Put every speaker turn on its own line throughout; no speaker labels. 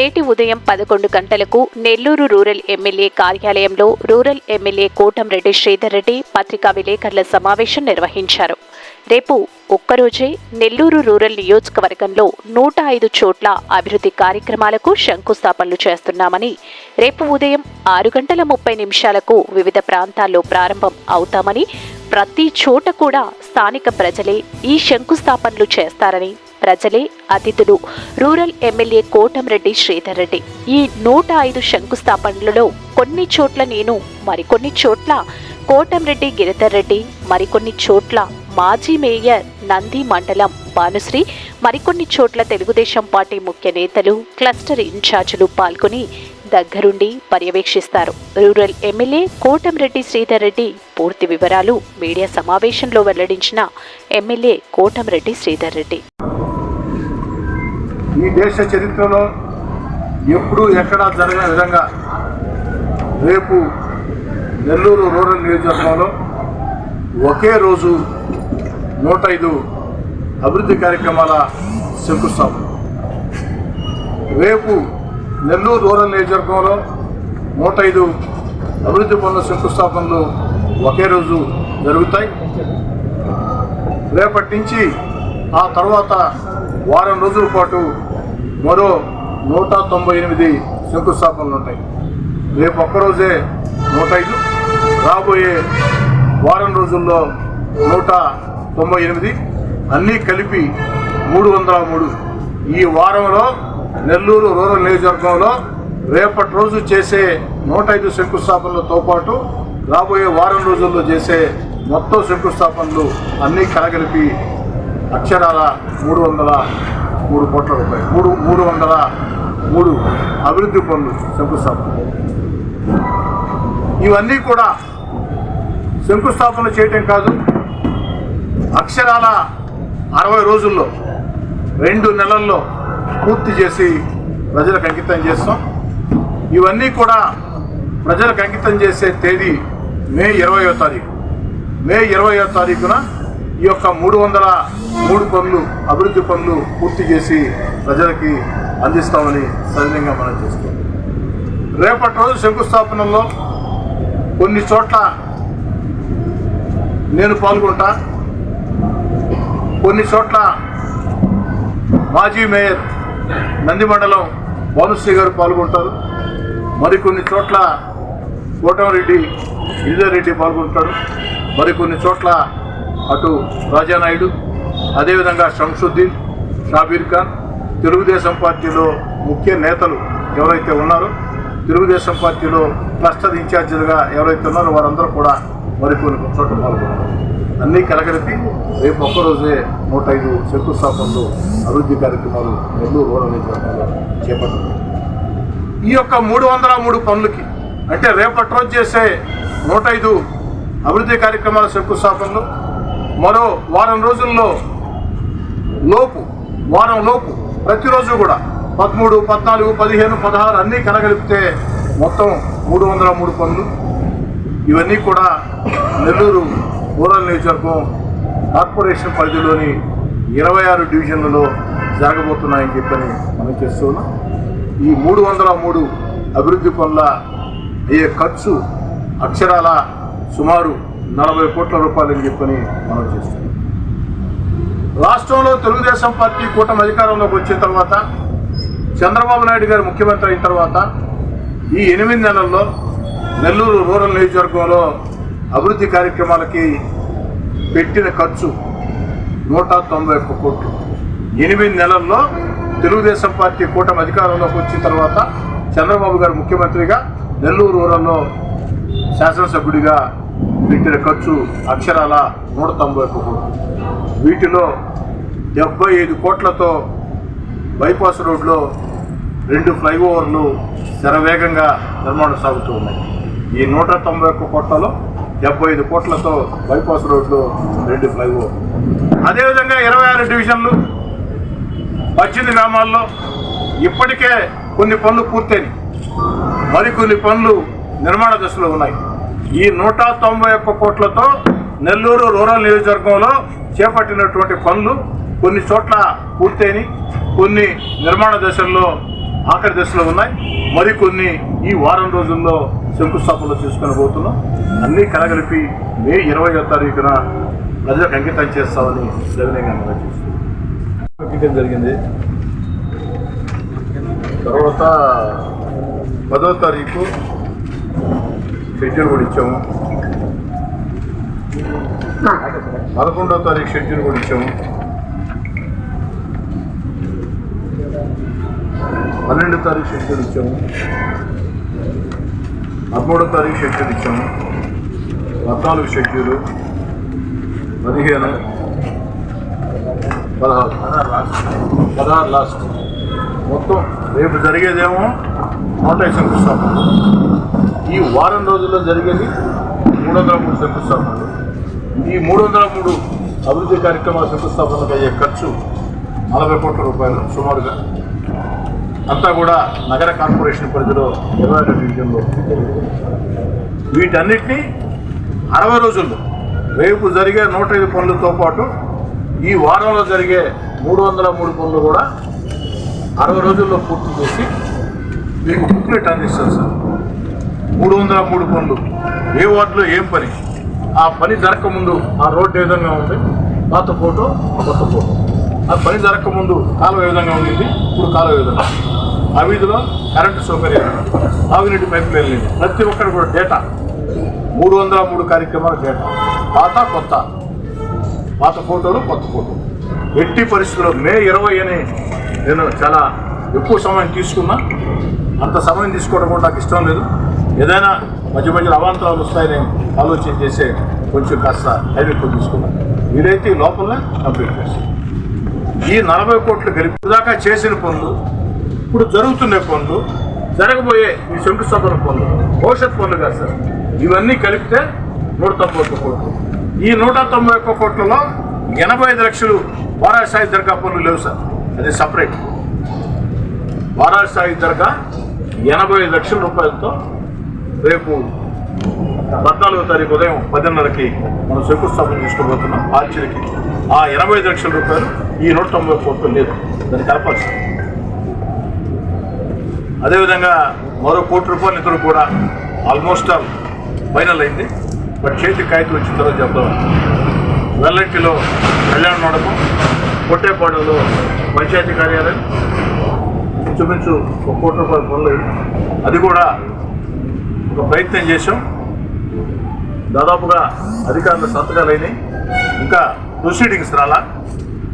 నేటి ఉదయం పదకొండు గంటలకు నెల్లూరు రూరల్ ఎమ్మెల్యే కార్యాలయంలో రూరల్ ఎమ్మెల్యే కోటంరెడ్డి శ్రీధర్ రెడ్డి పత్రికా విలేకరుల సమావేశం నిర్వహించారు. రేపు ఒక్కరోజే నెల్లూరు రూరల్ నియోజకవర్గంలో నూట ఐదు చోట్ల అభివృద్ధి కార్యక్రమాలకు శంకుస్థాపనలు చేస్తున్నామని రేపు ఉదయం ఆరు గంటల ముప్పై నిమిషాలకు వివిధ ప్రాంతాల్లో ప్రారంభం అవుతామని ప్రతి చోట కూడా స్థానిక ప్రజలే ఈ శంకుస్థాపనలు చేస్తారని ప్రజలే అతిథులు. రూరల్ ఎమ్మెల్యే కోటంరెడ్డి శ్రీధర్ రెడ్డి ఈ నూట ఐదు శంకుస్థాపనలలో కొన్ని చోట్ల నేను మరికొన్ని చోట్ల కోటంరెడ్డి గిరిధర్ రెడ్డి మరికొన్ని చోట్ల మాజీ మేయర్ నంది మండలం భానుశ్రీ మరికొన్ని చోట్ల తెలుగుదేశం పార్టీ ముఖ్య నేతలు క్లస్టర్ ఇన్ఛార్జీలు పాల్గొని దగ్గరుండి పర్యవేక్షిస్తారు. రూరల్ ఎమ్మెల్యే కోటంరెడ్డి శ్రీధర్ రెడ్డి పూర్తి వివరాలు మీడియా సమావేశంలో వెల్లడించిన ఎమ్మెల్యే కోటంరెడ్డి శ్రీధర్ రెడ్డి
ఈ దేశ చరిత్రలో ఎప్పుడూ ఎక్కడా జరగని విధంగా రేపు నెల్లూరు రూరల్ నియోజకవర్గంలో ఒకే రోజు నూట ఐదు అభివృద్ధి కార్యక్రమాల శంకుస్థాపన. రేపు నెల్లూరు రూరల్ నియోజకవర్గంలో నూట ఐదు అభివృద్ధి పనుల శంకుస్థాపనలు ఒకే రోజు జరుగుతాయి. రేపటి నుంచి ఆ తర్వాత వారం రోజుల పాటు మరో నూట తొంభై ఎనిమిది శంకుస్థాపనలు ఉంటాయి. రేపు ఒక్కరోజే నూట ఐదు. రాబోయే వారం రోజుల్లో నూట తొంభై ఎనిమిది. అన్నీ కలిపి మూడు వందల మూడు. ఈ వారంలో నెల్లూరు రూరల్ నియోజకవర్గంలో రేపటి రోజు చేసే నూట ఐదు శంకుస్థాపనలతో పాటు రాబోయే వారం రోజుల్లో చేసే మొత్తం శంకుస్థాపనలు అన్నీ కలగలిపి అక్షరాల మూడు వందల మూడు కోట్ల రూపాయలు. మూడు మూడు వందల మూడు అభివృద్ధి పనులు శంకుస్థాపన. ఇవన్నీ కూడా శంకుస్థాపన చేయటం కాదు అక్షరాల అరవై రోజుల్లో రెండు నెలల్లో పూర్తి చేసి ప్రజలకు అంకితం చేస్తాం. ఇవన్నీ కూడా ప్రజలకు అంకితం చేసే తేదీ మే ఇరవయో తారీఖు. మే ఇరవయో తారీఖున ఈ యొక్క మూడు వందల మూడు పనులు అభివృద్ధి పనులు పూర్తి చేసి ప్రజలకి అందిస్తామని సవినయంగా మనం చేస్తాం రేపటి రోజు శంకుస్థాపనలో కొన్ని చోట్ల నేను పాల్గొంటా. కొన్ని చోట్ల మాజీ మేయర్ నంది మండలం భానుశ్రీ గారు పాల్గొంటారు. మరికొన్ని చోట్ల కోటమరెడ్డి గిరిజారెడ్డి రెడ్డి పాల్గొంటాడు. మరికొన్ని చోట్ల అటు రాజానాయుడు అదేవిధంగా షంసుద్దీన్ షాబీర్ ఖాన్ తెలుగుదేశం పార్టీలో ముఖ్య నేతలు ఎవరైతే ఉన్నారో తెలుగుదేశం పార్టీలో క్లస్టర్ ఇన్ఛార్జీలుగా ఎవరైతే ఉన్నారో వారందరూ కూడా మరికొన్ని చోట్ల పాల్గొన్నారు. అన్నీ కలగలిపి రేపు ఒక్కరోజే నూట ఐదు శంకుస్థాపనలు అభివృద్ధి కార్యక్రమాలు నెల్లూరు రూరల్ నియోజకవర్గంలో చేపట్టారు ఈ యొక్క మూడు వందల మూడు పనులకి అంటే రేపటి రోజు చేసే నూట ఐదు అభివృద్ధి కార్యక్రమాల శంకుస్థాపనలు మరో వారం రోజుల్లో లోపు వారం లోపు ప్రతిరోజు కూడా పదమూడు పద్నాలుగు పదిహేను పదహారు అన్నీ కలగలిపితే మొత్తం మూడు వందల మూడు పనులు. ఇవన్నీ కూడా నెల్లూరు రూరల్ నియోజకవర్గం కార్పొరేషన్ పరిధిలోని ఇరవై ఆరు డివిజన్లలో జరగబోతున్నాయని చెప్పని మనం చేస్తున్నాం. ఈ మూడు వందల మూడు అభివృద్ధి పనుల అయ్యే ఖర్చు అక్షరాల సుమారు నలభై కోట్ల రూపాయలని చెప్పని మనం చేస్తున్నాం రాష్ట్రంలో తెలుగుదేశం పార్టీ కూటమి అధికారంలోకి వచ్చిన తర్వాత చంద్రబాబు నాయుడు గారు ముఖ్యమంత్రి అయిన తర్వాత ఈ ఎనిమిది నెలల్లో నెల్లూరు రూరల్ నియోజకవర్గంలో అభివృద్ధి కార్యక్రమాలకి పెట్టిన ఖర్చు నూట తొంభై ఒక్క కోట్లు. ఎనిమిది నెలల్లో తెలుగుదేశం పార్టీ కూటమి అధికారంలోకి వచ్చిన తర్వాత చంద్రబాబు గారు ముఖ్యమంత్రిగా నెల్లూరు రూరల్లో శాసనసభ్యుడిగా పెట్టిన ఖర్చు అక్షరాల నూట తొంభై ఒక్క కోట్లు. వీటిలో డెబ్బై ఐదు కోట్లతో బైపాస్ రోడ్లో రెండు ఫ్లైఓవర్లు శరవేగంగా నిర్మాణం సాగుతూ ఉన్నాయి. ఈ నూట తొంభై ఒక్క కోట్లలో డెబ్బై ఐదు కోట్లతో బైపాస్ రోడ్లో రెండు ఫ్లైఓవర్ అదేవిధంగా ఇరవై ఆరు డివిజన్లు పద్దెనిమిది గ్రామాల్లో ఇప్పటికే కొన్ని పనులు పూర్తయినాయి. మరికొన్ని పనులు నిర్మాణ దశలో ఉన్నాయి. ఈ నూట తొంభై ఒక్క కోట్లతో నెల్లూరు రూరల్ నియోజకవర్గంలో చేపట్టినటువంటి పనులు కొన్ని చోట్ల పూర్తయినాయి. కొన్ని నిర్మాణ దశల్లో ఆఖరి దశలో ఉన్నాయి. మరికొన్ని ఈ వారం రోజుల్లో శంకుస్థాపనలు చేసుకొని పోతున్నాం. అన్నీ కలగలిపి మే ఇరవయో తారీఖున ప్రజలకు అంకితం చేస్తామని సవినయంగా నిర్వహిస్తున్నాం జరిగింది. తర్వాత పదో తారీఖు షెడ్యూల్ కూడా ఇచ్చాము. పదకొండో తారీఖు షెడ్యూల్ కూడా ఇచ్చాము. పన్నెండో తారీఖు షెడ్యూల్ ఇచ్చాము. పదమూడో తారీఖు షెడ్యూల్ ఇచ్చాము. పద్నాలుగు షెడ్యూలు పదిహేను. పదహారు. పదహారు లాస్ట్ మొత్తం రేపు జరిగేదేమో నూట ఐదు శంకుస్థాపనలు ఈ వారం రోజుల్లో జరిగేది మూడు వందల మూడు శంకుస్థాపనలు. ఈ మూడు వందల మూడు అభివృద్ధి కార్యక్రమాల శంకుస్థాపనలకు అయ్యే ఖర్చు నలభై కోట్ల రూపాయలు సుమారుగా. అంతా కూడా నగర కార్పొరేషన్ పరిధిలో ఇరవై రెండు డివిజన్లో వీటన్నిటినీ అరవై రోజుల్లో రేపు జరిగే నూట ఐదు పనులతో పాటు ఈ వారంలో జరిగే మూడు వందల మూడు పనులు కూడా అరవై రోజుల్లో పూర్తి చేసి మీకు బుక్లెట్ అందిస్తారు సార్. మూడు వందల మూడు పనులు. ఏ వార్డులో ఏం పని? ఆ పని జరగకముందు ఆ రోడ్డు ఏ విధంగా ఉంది? పాత ఫోటో కొత్త ఫోటో. ఆ పని జరగకముందు కాలువ ఏ విధంగా ఉండింది? ఇప్పుడు కాలువ విధంగా ఆ వీధిలో కరెంటు సౌకర్యం. తాగునీటి పైపులు వెళ్ళింది ప్రతి ఒక్కరు కూడా డేటా. మూడు వందల మూడు కార్యక్రమాల డేటా. పాత కొత్త. పాత ఫోటోలు కొత్త ఫోటోలు ఎట్టి పరిస్థితుల్లో మే ఇరవై అని నేను చాలా ఎక్కువ సమయం తీసుకున్నా. అంత సమయం తీసుకోవడం కూడా నాకు ఇష్టం లేదు. ఏదైనా మధ్య మధ్యలో అవాంతరాలు వస్తాయని ఆలోచన చేసే కొంచెం కాస్త టైం తీసుకున్నాను వీలైతే లోపలనే కంప్లీట్ చేస్తారు ఈ నలభై కోట్లు గెలిపి దాకా చేసిన పనులు ఇప్పుడు జరుగుతున్న పనులు జరగబోయే ఈ శంకుస్థాపన పనులు భవిష్యత్ పనులు కాదు సార్. ఇవన్నీ కలిపితే నూట తొంభై ఒక్క కోట్లు. ఈ నూట తొంభై ఒక్క కోట్లలో ఎనభై ఐదు లక్షలు వారాసాయి దర్గా పనులు లేవు సార్. అది సపరేట్. వారాసాయి దర్గా ఎనభై ఐదు లక్షల రూపాయలతో రేపు పద్నాలుగో తారీఖు ఉదయం పదిన్నరకి మనం శంకుస్థాపన చేసుకోబోతున్నాం. ఆర్చరికి ఆ ఎనభై ఐదు లక్షల రూపాయలు ఈ నూట తొంభై కోట్లు లేదు. దాన్ని కలపాల్సి అదేవిధంగా మరో కోటి రూపాయలు నిధులు కూడా ఆల్మోస్ట్ ఆల్ ఫైనల్ అయింది. బట్ చేతి కాగితం వచ్చిన తర్వాత చెప్తాం వెల్లంటిలో కళ్యాణ మండపం కొట్టేపాడులో పంచాయతీ కార్యాలయం. ఇంచుమించు ఒక కోటి రూపాయల పనులు. అది కూడా ఒక ప్రయత్నం చేసాం దాదాపుగా అధికారుల సంతకాలు ఇంకా ప్రొసీడింగ్స్ రాలా.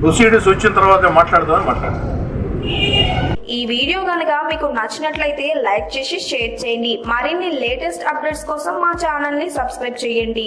ప్రొసీడింగ్స్ వచ్చిన తర్వాత మాట్లాడదామని మాట్లాడదాం
ఈ వీడియో కనుక మీకు నచ్చినట్లయితే లైక్ చేసి షేర్ చేయండి. మరిన్ని లేటెస్ట్ అప్డేట్స్ కోసం మా ఛానల్ని సబ్స్క్రైబ్ చేయండి.